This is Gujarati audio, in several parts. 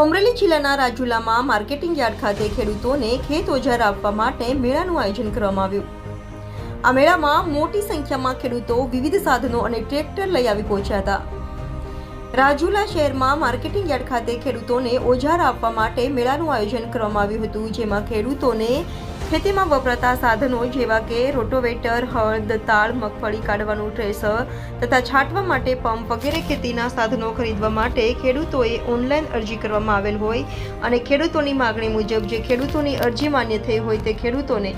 અમરેલી જિલ્લાના રાજુલામાં માર્કેટિંગ યાર્ડ ખાતે ખેડૂતોને ખેત ઓજાર આપવા માટે મેળાનું આયોજન કરવામાં આવ્યું. આ મેળામાં મોટી સંખ્યામાં ખેડૂતો વિવિધ સાધનો અને ટ્રેક્ટર લઈ આવી પહોંચ્યા હતા. રાજુલા શહેરમાં માર્કેટિંગ યાર્ડ ખાતે ખેડૂતોને ઓજાર આપવા માટે મેળાનું આયોજન કરવામાં આવ્યું હતું, જેમાં ખેડૂતોને ખેતીમાં વપરાતા સાધનો જેવા કે રોટોવેટર, હળદ તાળ મગફળી કાઢવાનું ટ્રેસર તથા છાંટવા માટે પંપ વગેરે ખેતીના સાધનો ખરીદવા માટે ખેડૂતોએ ઓનલાઈન અરજી કરવામાં આવેલ હોય અને ખેડૂતોની માગણી મુજબ જે ખેડૂતોની અરજી માન્ય થઈ હોય તે ખેડૂતોને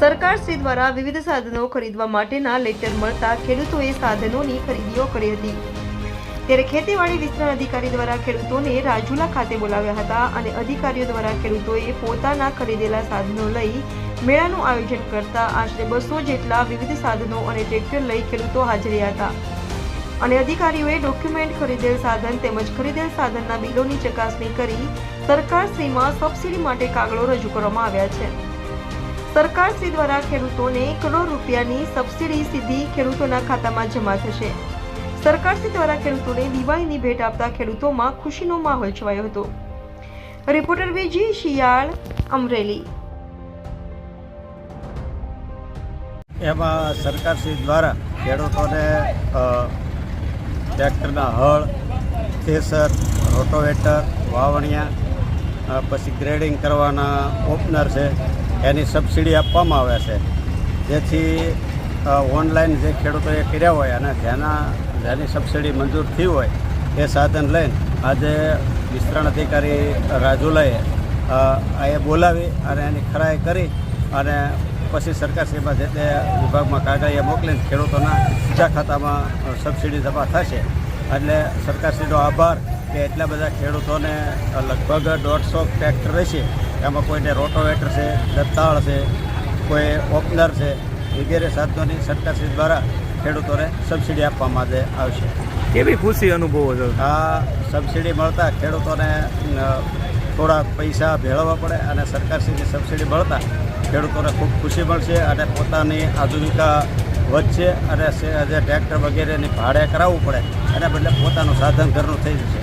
સરકારશ્રી દ્વારા વિવિધ સાધનો ખરીદવા માટેના લેટર મળતા ખેડૂતોએ સાધનોની ખરીદીઓ કરી હતી. ત્યારે ખેતીવાડી વિસ્તરણ અધિકારી દ્વારા ખેડૂતોને રાજુલા ખાતે બોલાવ્યા હતા અને અધિકારીઓ દ્વારા ખેડૂતોએ પોતાના ખરીદેલા સાધનો લઈ મેળાનું આયોજન કરતા આશરે બસો જેટલા વિવિધ સાધનો અને ટ્રેક્ટર લઈ ખેડૂતો હાજર હતા. અને અધિકારીઓએ ડોક્યુમેન્ટ ખરીદેલ સાધન તેમજ ખરીદેલ સાધનના બિલોની ચકાસણી કરી સરકારશ્રીમાં સબસિડી માટે કાગળો રજૂ કરવામાં આવ્યા છે. સરકારશ્રી દ્વારા ખેડૂતોને કરોડ રૂપિયાની સબસિડી સીધી ખેડૂતોના ખાતામાં જમા થશે. સરકારશ્રી દ્વારા ખેડૂતોને દિવાળીની ભેટ આપતા ખેડૂતોમાં ખુશીનો માહોલ છવાયો હતો. રિપોર્ટર વિજી શિયાળ, અમરેલી. એમાં સરકારશ્રી દ્વારા ખેડૂતોને ટ્રેક્ટરના હળ, થેસર, રોટોવેટર, વાવણિયા પછી ગ્રેડિંગ કરવાના ઓપનર છે, એની સબસિડી આપવામાં આવે છે. જેથી ઓનલાઈન જે ખેડૂતોએ કર્યા હોય અને જેના, જેની સબસિડી મંજૂર થઈ હોય એ સાધન લઈને આજે વિસ્તરણ અધિકારી રાજુલાએ એ બોલાવી અને એની ખરાઈ કરી અને પછી સરકારશ્રીમાં જે તે વિભાગમાં કાગળિયા મોકલીને ખેડૂતોના બીજા ખાતામાં સબસિડી જમા થશે. એટલે સરકારશ્રીનો આભાર કે એટલા બધા ખેડૂતોને લગભગ દોઢસો ટ્રેક્ટર રહેશે. એમાં કોઈને રોટોવેટર છે દત્તાળ છે, કોઈ ઓપનર છે વગેરે સાધનોની સરકારશ્રી દ્વારા ખેડૂતોને સબસિડી આપવામાં આવશે. કેવી ખુશી અનુભવો છો? આ સબસિડી મળતા ખેડૂતોને થોડા પૈસા ભેળવવા પડે અને સરકારશ્રીની સબસિડી મળતા ખેડૂતોને ખૂબ ખુશી મળશે અને પોતાની આજીવિકા વધશે અને જે ટ્રેક્ટર વગેરેની ભાડે કરાવવું પડે એના બદલે પોતાનું સાધન ઘરનું થઈ જશે.